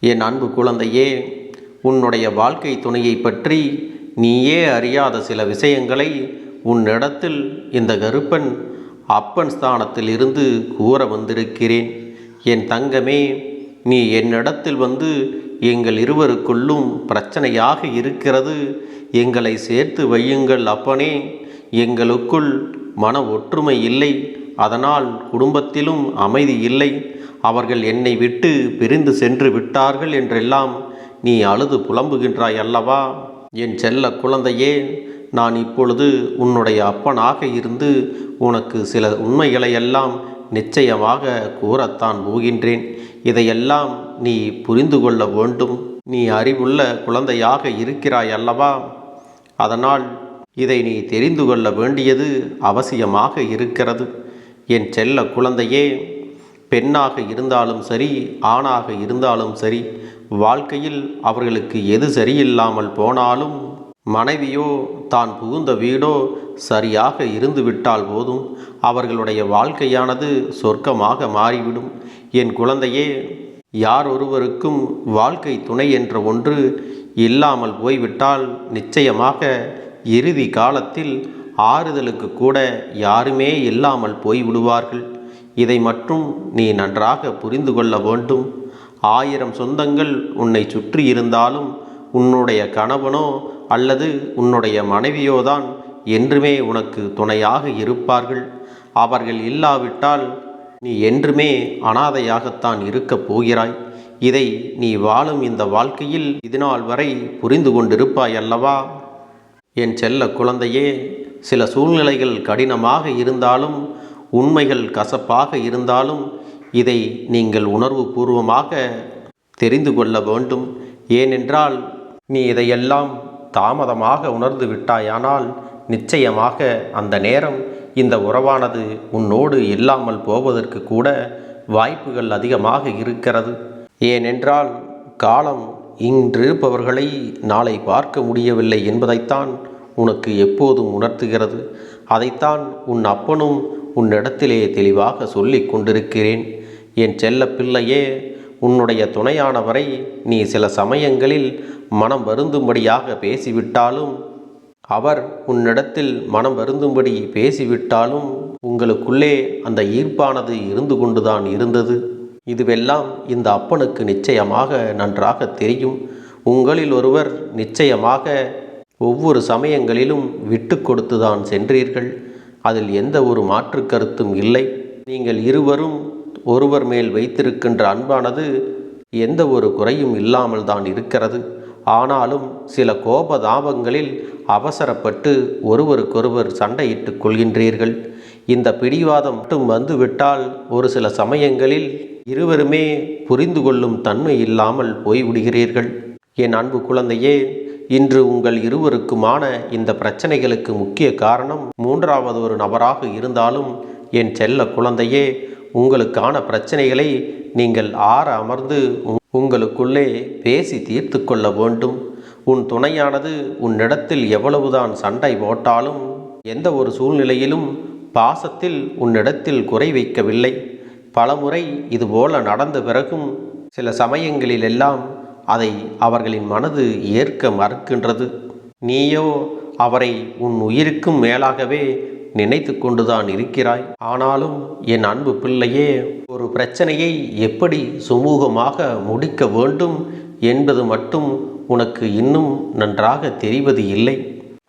என் அன்பு குழந்தையே உன்னுடைய வாழ்க்கை துணையை பற்றி நீயே அறியாத சில விஷயங்களை உன்னிடத்தில் இந்த கருப்பன் அப்பன் ஸ்தானத்தில் இருந்து கூற வந்திருக்கிறேன். என் தங்கமே நீ என்னிடத்தில் வந்து எங்கள் இருவருக்குள்ளும் பிரச்சனையாக இருக்கிறது. எங்களை சேர்த்து வையுங்கள் அப்பனே. எங்களுக்குள் மன ஒற்றுமை இல்லை. அதனால் குடும்பத்திலும் அமைதி இல்லை. அவர்கள் என்னை விட்டு பிரிந்து சென்று விட்டார்கள் என்றெல்லாம் நீ அழுது புலம்புகின்றாய் அல்லவா? என் செல்ல குழந்தையே நான் இப்பொழுது உன்னுடைய அப்பனாக இருந்து உனக்கு சில உண்மைகளை எல்லாம் நிச்சயமாக கூறத்தான் போகின்றேன். இதையெல்லாம் நீ புரிந்து கொள்ள வேண்டும். நீ அறிவுள்ள குழந்தையாக இருக்கிறாய் அல்லவா? அதனால் இதை நீ தெரிந்து கொள்ள வேண்டியது அவசியமாக இருக்கிறது. என் செல்ல குழந்தையே பெண்ணாக இருந்தாலும் சரி ஆணாக இருந்தாலும் சரி வாழ்க்கையில் அவர்களுக்கு எது சரியில்லாமல் போனாலும் மனைவியோ தான் புகுந்த வீடோ சரியாக இருந்துவிட்டால் போதும். அவர்களுடைய வாழ்க்கையானது சொர்க்கமாக மாறிவிடும். என் குழந்தையே யார் ஒருவருக்கும் வாழ்க்கை துணை என்ற ஒன்று இல்லாமல் போய்விட்டால் நிச்சயமாக இறுதி காலத்தில் ஆறுதலுக்கு கூட யாருமே இல்லாமல் போய்விடுவார்கள். இதை மட்டும் நீ நன்றாக புரிந்து கொள்ள வேண்டும். ஆயிரம் சொந்தங்கள் உன்னை சுற்றி இருந்தாலும் உன்னுடைய கணவனோ அல்லது உன்னுடைய மனைவியோதான் என்றுமே உனக்கு துணையாக இருப்பார்கள். அவர்கள் இல்லாவிட்டால் நீ என்றுமே அனாதையாகத்தான் இருக்கப் போகிறாய். இதை நீ வாழும் இந்த வாழ்க்கையில் இதுநாள் வரை புரிந்து கொண்டிருப்பாய் அல்லவா? என் செல்ல குழந்தையே சில சூழ்நிலைகள் கடினமாக இருந்தாலும் உண்மைகள் கசப்பாக இருந்தாலும் இதை நீங்கள் உணர்வு பூர்வமாக தெரிந்து கொள்ள வேண்டும். ஏனென்றால் நீ இதையெல்லாம் தாமதமாக உணர்ந்து விட்டாயானால் நிச்சயமாக அந்த நேரம் இந்த உறவானது உன்னோடு இல்லாமல் போவதற்கு கூட வாய்ப்புகள் அதிகமாக இருக்கிறது. ஏனென்றால் காலம் இன்றிருப்பவர்களை நாளை பார்க்க முடியவில்லை என்பதைத்தான் உனக்கு எப்போதும் உணர்த்துகிறது. அதைத்தான் உன் அப்பனும் உன்னிடத்திலே தெளிவாக சொல்லிக் கொண்டிருக்கிறேன். என் செல்ல பிள்ளையே உன்னுடைய துணையானவரை நீ சில சமயங்களில் மனம் வருந்தும்படியாக பேசிவிட்டாலும் அவர் உன்னிடத்தில் மனம் வருந்தும்படி பேசிவிட்டாலும் உங்களுக்குள்ளே அந்த ஈர்ப்பானது இருந்து கொண்டுதான் இருந்தது. இதுவெல்லாம் இந்த அப்பனுக்கு நிச்சயமாக நன்றாக தெரியும். உங்களில் ஒருவர் நிச்சயமாக ஒவ்வொரு சமயங்களிலும் விட்டு கொடுத்துதான் சென்றீர்கள். அதில் எந்த ஒரு மாற்று கருத்தும் இல்லை. நீங்கள் இருவரும் ஒருவர் மேல் வைத்திருக்கின்ற அன்பானது எந்த ஒரு குறையும் இல்லாமல் தான் இருக்கிறது. ஆனாலும் சில கோப தாபங்களில் அவசரப்பட்டு ஒருவருக்கொருவர் சண்டையிட்டுக் கொள்கின்றீர்கள். இந்த பிடிவாதம் மட்டும் வந்துவிட்டால் ஒரு சில சமயங்களில் இருவருமே புரிந்து கொள்ளும் தன்மை இல்லாமல் போய்விடுகிறீர்கள். என் அன்பு குழந்தையே இன்று உங்கள் இருவருக்குமான இந்த பிரச்சனைகளுக்கு முக்கிய காரணம் மூன்றாவது ஒரு நபராக இருந்தாலும் என் செல்ல குழந்தையே உங்களுக்கான பிரச்சனைகளை நீங்கள் ஆற அமர்ந்து உங்களுக்குள்ளே பேசி தீர்த்து கொள்ள வேண்டும். உன் துணையானது உன்னிடத்தில் எவ்வளவுதான் சண்டை போட்டாலும் எந்த ஒரு சூழ்நிலையிலும் பாசத்தில் உன்னிடத்தில் குறை வைக்கவில்லை. பலமுறை இதுபோல நடந்த பிறகும் சில சமயங்களிலெல்லாம் அதை அவர்களின் மனது ஏற்க மறுக்கின்றது. நீயோ அவரை உன் உயிருக்கும் மேலாகவே நினைத்து கொண்டுதான் இருக்கிறாய். ஆனாலும் என் அன்பு பிள்ளையே ஒரு பிரச்சனையை எப்படி சுமூகமாக முடிக்க வேண்டும் என்பது மட்டும் உனக்கு இன்னும் நன்றாக தெரிவது இல்லை.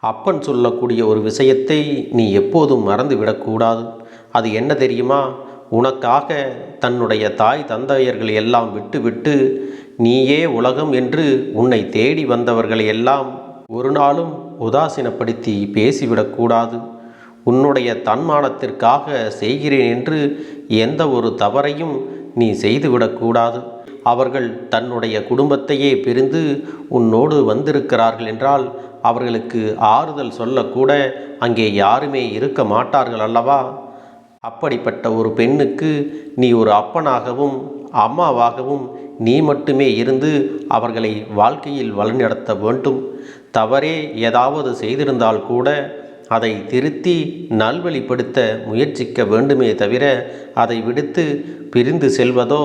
அப்பன் சொல்லக்கூடிய ஒரு விஷயத்தை நீ எப்போதும் மறந்துவிடக்கூடாது. அது என்ன தெரியுமா? உனக்காக தன்னுடைய தாய் தந்தையர்களை எல்லாம் விட்டுவிட்டு நீயே உலகம் என்று உன்னை தேடி வந்தவர்களை எல்லாம் ஒரு நாளும் உதாசீனப்படுத்தி பேசிவிடக்கூடாது உன்னுடைய தன்மானத்திற்காக செய்கிறேன் என்று எந்த ஒரு தவறையும் நீ செய்துவிடக்கூடாது அவர்கள் தன்னுடைய குடும்பத்தையே பிரிந்து உன்னோடு வந்திருக்கிறார்கள் என்றால் அவர்களுக்கு ஆறுதல் சொல்லக்கூட அங்கே யாருமே இருக்க மாட்டார்கள் அல்லவா? அப்படிப்பட்ட ஒரு பெண்ணுக்கு நீ ஒரு அப்பனாகவும் அம்மாவாகவும் நீ மட்டுமே இருந்து அவர்களை வாழ்க்கையில் வழிநடத்த வேண்டும். தவறே ஏதாவது செய்திருந்தால் கூட அதை திருத்தி நல்வழிப்படுத்த முயற்சிக்க வேண்டுமே தவிர அதை விடுத்து பிரிந்து செல்வதோ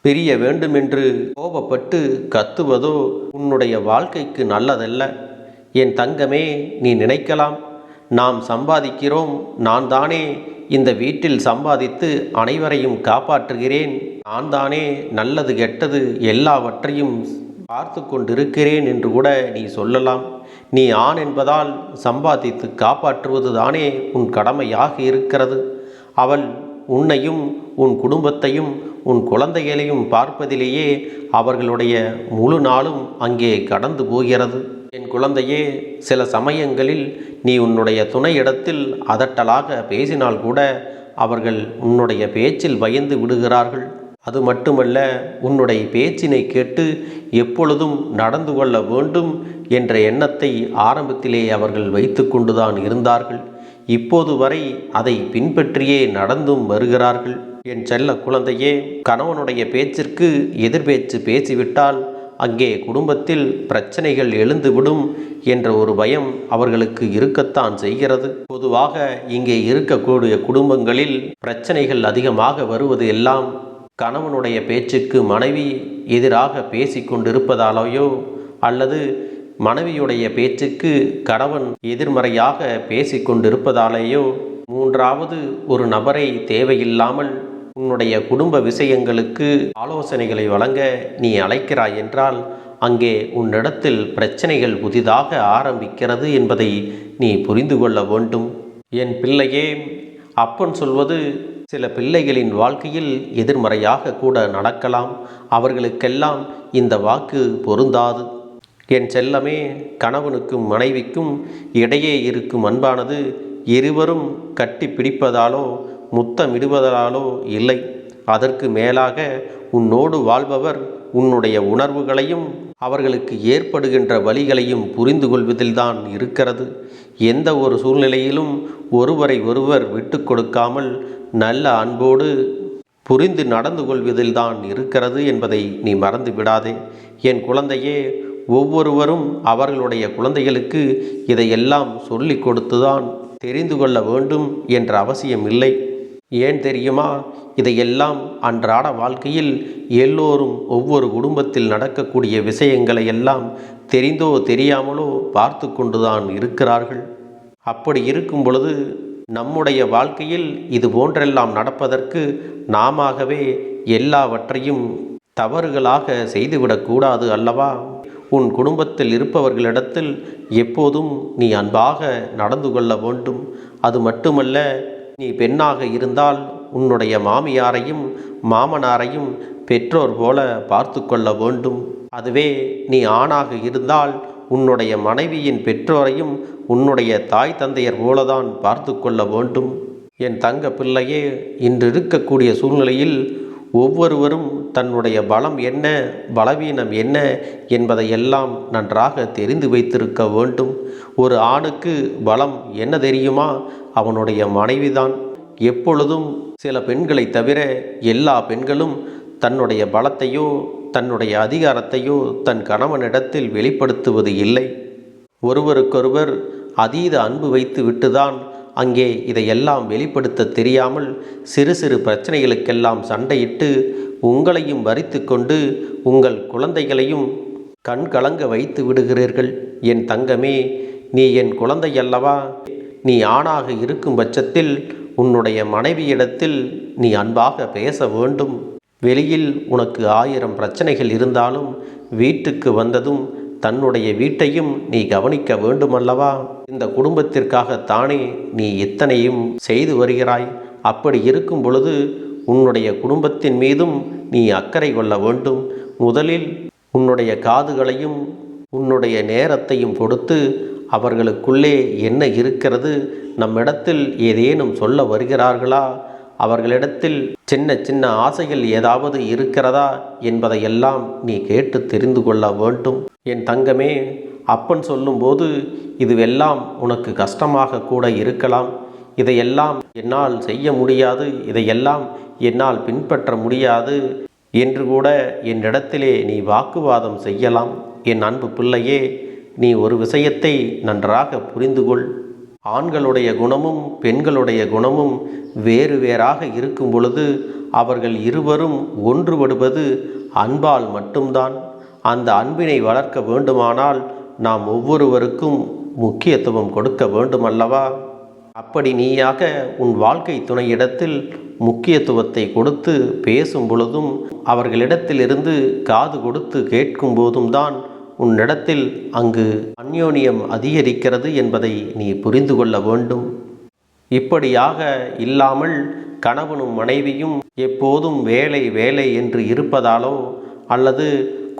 பிரிய வேண்டுமென்று கோபப்பட்டு கத்துவதோ உன்னுடைய வாழ்க்கைக்கு நல்லதல்ல. என் தங்கமே நீ நினைக்கலாம். நாம் சம்பாதிக்கிறோம் நான் தானே இந்த வீட்டில் சம்பாதித்து அனைவரையும் காப்பாற்றுகிறேன். நான் தானே நல்லது கெட்டது எல்லாவற்றையும் பார்த்து கொண்டிருக்கிறேன் என்று கூட நீ சொல்லலாம். நீ ஆண் என்பதால் சம்பாதித்து காப்பாற்றுவது தானே உன் கடமையாக இருக்கிறது. அவள் உன்னையும் உன் குடும்பத்தையும் உன் குழந்தைகளையும் பார்ப்பதிலேயே அவர்களுடைய முழு நாளும் அங்கே கடந்து போகிறது. என் குழந்தையே சில சமயங்களில் நீ உன்னுடைய துணையிடத்தில் அதட்டலாக பேசினால் கூட அவர்கள் உன்னுடைய பேச்சில் பயந்து விடுகிறார்கள். அது மட்டுமல்ல உன்னுடைய பேச்சினை கேட்டு எப்பொழுதும் நடந்து கொள்ள வேண்டும் என்ற எண்ணத்தை ஆரம்பத்திலே அவர்கள் வைத்து கொண்டுதான் இருந்தார்கள். இப்போது வரை அதை பின்பற்றியே நடந்தும் வருகிறார்கள். என் செல்ல குழந்தையே கணவனுடைய பேச்சிற்கு எதிர்பேச்சு பேசிவிட்டால் அங்கே குடும்பத்தில் பிரச்சனைகள் எழுந்துவிடும் என்ற ஒரு பயம் அவர்களுக்கு இருக்கத்தான் செய்கிறது. பொதுவாக இங்கே இருக்கக்கூடிய குடும்பங்களில் பிரச்சனைகள் அதிகமாக வருவது எல்லாம் கணவனுடைய பேச்சுக்கு மனைவி எதிராக பேசிக்கொண்டிருப்பதாலேயோ அல்லது மனைவியுடைய பேச்சுக்கு கணவன் எதிர்மறையாக பேசிக்கொண்டிருப்பதாலேயோ மூன்றாவது ஒரு நபரை தேவையில்லாமல் உன்னுடைய குடும்ப விஷயங்களுக்கு ஆலோசனைகளை வழங்க நீ அழைக்கிறாய் என்றால் அங்கே உன்னிடத்தில் பிரச்சனைகள் புதிதாக ஆரம்பிக்கிறது என்பதை நீ புரிந்து கொள்ள வேண்டும். என் பிள்ளையே அப்பன் சொல்வது சில பிள்ளைகளின் வாழ்க்கையில் எதிர்மறையாக கூட நடக்கலாம். அவர்களுக்கெல்லாம் இந்த வாக்கு பொருந்தாது. என் செல்லமே கணவனுக்கும் மனைவிக்கும் இடையே இருக்கும் அன்பானது இருவரும் கட்டி பிடிப்பதாலோ முத்தமிடுவதாலோ இல்லை. அதற்கு மேலாக உன்னோடு வாழ்பவர் உன்னுடைய உணர்வுகளையும் அவர்களுக்கு ஏற்படுகின்ற வழிகளையும் புரிந்து கொள்வதில்தான் இருக்கிறது. எந்த ஒரு சூழ்நிலையிலும் ஒருவரை ஒருவர் விட்டு கொடுக்காமல் நல்ல அன்போடு புரிந்து நடந்து கொள்வதில்தான் இருக்கிறது என்பதை நீ மறந்து விடாதே. என் குழந்தையே ஒவ்வொருவரும் அவர்களுடைய குழந்தைகளுக்கு இதையெல்லாம் சொல்லிக் கொடுத்துதான் தெரிந்து கொள்ள வேண்டும் என்ற அவசியம் இல்லை ஏன் தெரியுமா? இதையெல்லாம் அன்றாட வாழ்க்கையில் எல்லோரும் ஒவ்வொரு குடும்பத்தில் நடக்கக்கூடிய விஷயங்களை எல்லாம் தெரிந்தோ தெரியாமலோ பார்த்து கொண்டுதான் இருக்கிறார்கள். அப்படி இருக்கும் பொழுது நம்முடைய வாழ்க்கையில் இது போன்றெல்லாம் நடப்பதற்கு நாமவே எல்லாவற்றையும் தவறுகளாக செய்துவிடக்கூடாது அல்லவா? உன் குடும்பத்தில் இருப்பவர்களிடத்தில் எப்போதும் நீ அன்பாக நடந்து கொள்ள வேண்டும். அது மட்டுமல்ல நீ பெண்ணாக இருந்தால் உன்னுடைய மாமியாரையும் மாமனாரையும் பெற்றோர் போல பார்த்து கொள்ள வேண்டும். அதுவே நீ ஆணாக இருந்தால் உன்னுடைய மனைவியின் பெற்றோரையும் உன்னுடைய தாய் தந்தையர் போலதான் பார்த்து கொள்ள வேண்டும். என் தங்க பிள்ளையே இன்று இருக்கக்கூடிய சூழ்நிலையில் ஒவ்வொருவரும் தன்னுடைய பலம் என்ன பலவீனம் என்ன என்பதையெல்லாம் நன்றாக தெரிந்து வைத்திருக்க வேண்டும். ஒரு ஆணுக்கு பலம் என்ன தெரியுமா? அவனுடைய மனைவிதான். எப்பொழுதும் சில பெண்களை தவிர எல்லா பெண்களும் தன்னுடைய பலத்தையோ தன்னுடைய அதிகாரத்தையோ தன் கணவனிடத்தில் வெளிப்படுத்துவது இல்லை. ஒருவருக்கொருவர் அதீத அன்பு வைத்து விட்டுதான் அங்கே இதையெல்லாம் வெளிப்படுத்த தெரியாமல் சிறு சிறு பிரச்சனைகளுக்கெல்லாம் சண்டையிட்டு உங்களையும் வரித்து கொண்டு உங்கள் குழந்தைகளையும் கண் கலங்க வைத்து விடுகிறீர்கள். என் தங்கமே நீ என் குழந்தை அல்லவா நீ ஆணாக இருக்கும் பட்சத்தில் உன்னுடைய மனைவியிடத்தில் நீ அன்பாக பேச வேண்டும். வெளியில் உனக்கு ஆயிரம் பிரச்சனைகள் இருந்தாலும் வீட்டுக்கு வந்ததும் தன்னுடைய வீட்டையும் நீ கவனிக்க வேண்டுமல்லவா? இந்த குடும்பத்திற்காகத்தானே நீ இத்தனையும் செய்து வருகிறாய்? அப்படி இருக்கும் பொழுது உன்னுடைய குடும்பத்தின் மீதும் நீ அக்கறை கொள்ள வேண்டும். முதலில் உன்னுடைய காதுகளையும் உன்னுடைய நேரத்தையும் கொடுத்து அவர்களுக்குள்ளே என்ன இருக்கிறது? நம்மிடத்தில் ஏதேனும் சொல்ல வருகிறார்களா? அவர்களிடத்தில் சின்ன சின்ன ஆசைகள் ஏதாவது இருக்கிறதா என்பதையெல்லாம் நீ கேட்டு தெரிந்து கொள்ள வேண்டும். என் தங்கமே அப்பன் சொல்லும்போது இதுவெல்லாம் உனக்கு கஷ்டமாக கூட இருக்கலாம். இதையெல்லாம் என்னால் செய்ய முடியாது. இதையெல்லாம் என்னால் பின்பற்ற முடியாது. என்று கூட என்னிடத்திலே நீ வாக்குவாதம் செய்யலாம். என் அன்பு பிள்ளையே நீ ஒரு விஷயத்தை நன்றாக புரிந்து கொள் ஆண்களுடைய குணமும் பெண்களுடைய குணமும் வேறு வேறாக இருக்கும் பொழுது அவர்கள் இருவரும் ஒன்றுபடுவது அன்பால் மட்டும்தான். அந்த அன்பினை வளர்க்க வேண்டுமானால் நாம் ஒவ்வொருவருக்கும் முக்கியத்துவம் கொடுக்க வேண்டுமல்லவா? அப்படி நீயாக உன் வாழ்க்கை துணையிடத்தில் முக்கியத்துவத்தை கொடுத்து பேசும் பொழுதும் அவர்களிடத்திலிருந்து காது கொடுத்து கேட்கும் போதும் தான் உன்னிடத்தில் அங்கு அந்யோன்யம் அதிகரிக்கிறது என்பதை நீ புரிந்து கொள்ள வேண்டும். இப்படியாக இல்லாமல் கணவனும் மனைவியும் எப்போதும் வேலை வேலை என்று இருப்பதாலோ அல்லது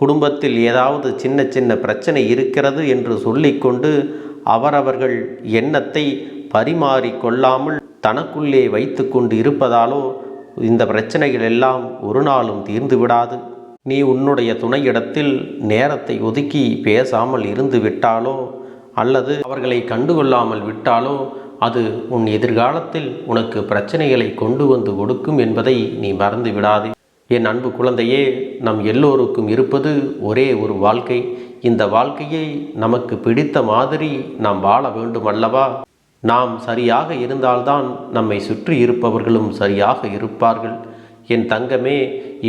குடும்பத்தில் ஏதாவது சின்ன சின்ன பிரச்சனை இருக்கிறது என்று சொல்லிக்கொண்டு அவரவர்கள் எண்ணத்தை பரிமாறிக்கொள்ளாமல் தனக்குள்ளே வைத்து கொண்டு இருப்பதாலோ இந்த பிரச்சனைகள் எல்லாம் ஒரு நாளும் தீர்ந்து விடாது. நீ உன்னுடைய துணையிடத்தில் நேரத்தை ஒதுக்கி பேசாமல் இருந்து விட்டாலோ அல்லது அவர்களை கண்டுகொள்ளாமல் விட்டாலோ அது உன் எதிர்காலத்தில் உனக்கு பிரச்சனைகளை கொண்டு வந்து கொடுக்கும் என்பதை நீ மறந்து விடாதே. என் அன்பு குழந்தையே நம் எல்லோருக்கும் இருப்பது ஒரே ஒரு வாழ்க்கை. இந்த வாழ்க்கையை நமக்கு பிடித்த மாதிரி நாம் வாழ வேண்டும் அல்லவா நாம் சரியாக இருந்தால்தான் நம்மை சுற்றி இருப்பவர்களும் சரியாக இருப்பார்கள். என் தங்கமே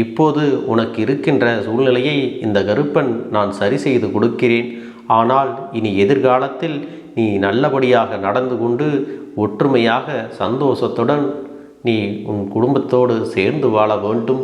இப்போது உனக்கு இருக்கின்ற சூழ்நிலையை இந்த கருப்பன் நான் சரி செய்து கொடுக்கிறேன். ஆனால் இனி எதிர்காலத்தில் நீ நல்லபடியாக நடந்து கொண்டு ஒற்றுமையாக சந்தோஷத்துடன் நீ உன் குடும்பத்தோடு சேர்ந்து வாழ வேண்டும்.